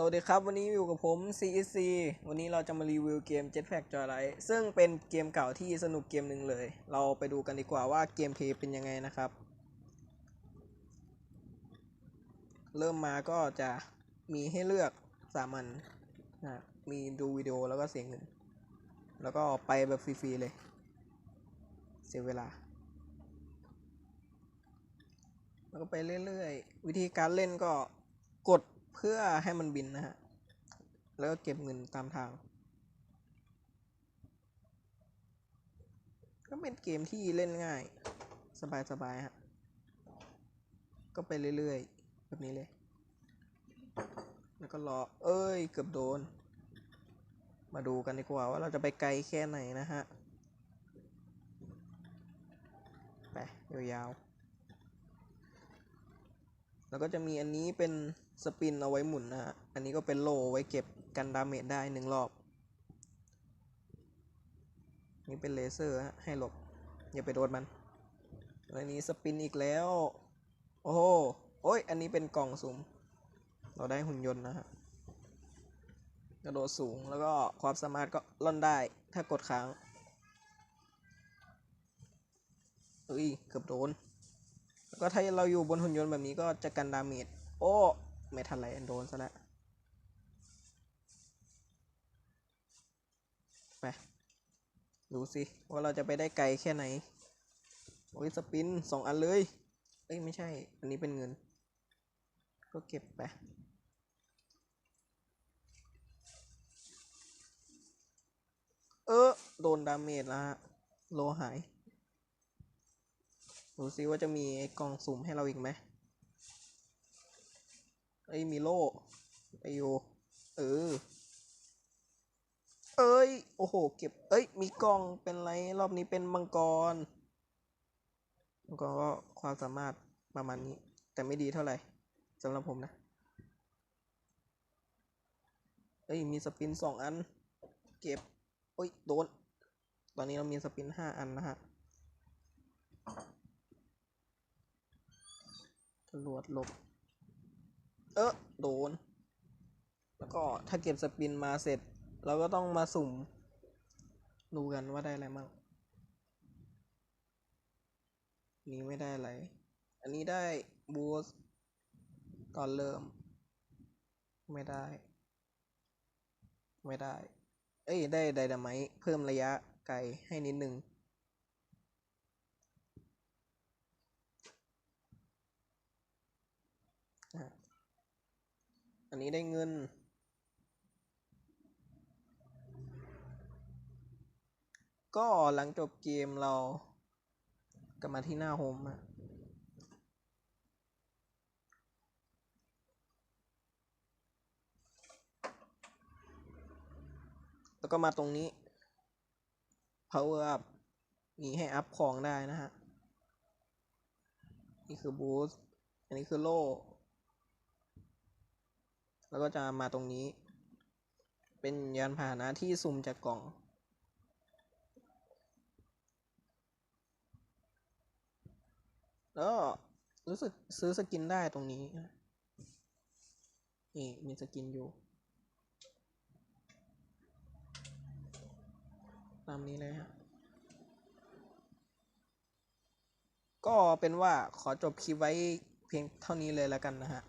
สวัสดีครับ วันนี้อยู่กับผม CEC วันนี้เราจะมารีวิวเกม Jetpack Joyride ซึ่งเป็นเกมเก่าที่สนุกเกมหนึ่งเลย เราไปดูกันดีกว่าว่าเกมเพย์เป็นยังไงนะครับ เริ่มมาก็จะมีให้เลือกสามันนะมีดูวิดีโอแล้วก็เสียงเงินแล้วก็ไปแบบฟรีๆเลย เสียเวลา แล้วก็ไปเรื่อยๆ วิธีการเล่นก็กด เพื่อให้มันบินนะฮะ แล้วก็เก็บเงินตามทาง ก็เป็นเกมที่เล่นง่าย สบายๆฮะ ก็ไปเรื่อยๆ แบบนี้เลย แล้วก็รอ เอ้ย เกือบโดน มาดูกันดีกว่าว่าเราจะไปไกลแค่ไหนนะฮะ ไป ยาวๆแล้วก็จะมีอันนี้เป็น สปินเอาไว้หมุนนะฮะ อันนี้ก็เป็นโลไว้เก็บกันดาเมจได้หนึ่งรอบ นี่เป็นเลเซอร์ฮะ ให้หลบ อย่าไปโดนมันอันนี้สปินอีกแล้ว โอ้โหโอ้ย อันนี้เป็นกล่องสุ่ม เราได้หุ่นยนต์นะฮะ กระโดดสูงแล้วก็ความสามารถก็ล่อนได้ ถ้ากดค้างเอ้ย เกือบโดน แล้วก็ถ้าเราอยู่บนหุ่นยนต์แบบนี้ก็จะกันดาเมจ โอ้ ไม่ทันไรโดนซะแล้วไปดูสิ ว่าเราจะไปได้ไกลแค่ไหน โอ้ย สปินสองอันเลย เอ้ย ไม่ใช่ อันนี้เป็นเงิน ก็เก็บไปเออ โดนดาเมจแล้วฮะโลหาย ดูซิว่าจะมีไอ้กล่องสุ่มให้เราอีกไหม เอ้มีโลไปอยู่เออ เอ้ย โอ้โห เก็บ เอ้ย มีกล่องเป็นไร รอบนี้เป็นมังกร มังกรก็ความสามารถประมาณนี้ แต่ไม่ดีเท่าไหร่สำหรับผมนะ เอ้ย มีสปินสองอัน เก็บโอ้ย โดน ตอนนี้เรามีสปินห้าอันนะฮะตำรวจหลบ เออโดน แล้วก็ถ้าเก็บสปินมาเสร็จ เราก็ต้องมาสุ่ม ดูกันว่าได้อะไรมั่งนี้ไม่ได้อะไร อันนี้ได้บูสต์ตอนเริ่ม ไม่ได้ ไม่ได้ เอ้ย ได้ไดนาไมเพิ่มระยะไกลให้นิดนึงอะ อันนี้ได้เงิน ก็หลังจบเกมเรากลับมาที่หน้าโฮมอะแล้วก็มาตรงนี้ power up มีให้อัพของได้นะฮะ นี่คือ boost อันนี้คือโล่ แล้วก็จะมาตรงนี้ เป็นยานพาหนะที่สุ่มจากกล่อง แล้วรู้สึกซื้อสกินได้ตรงนี้ นี่มีสกินอยู่ ตามนี้เลยฮะก็เป็นว่าขอจบคลิปไว้เพียงเท่านี้เลยแล้วกันนะฮะ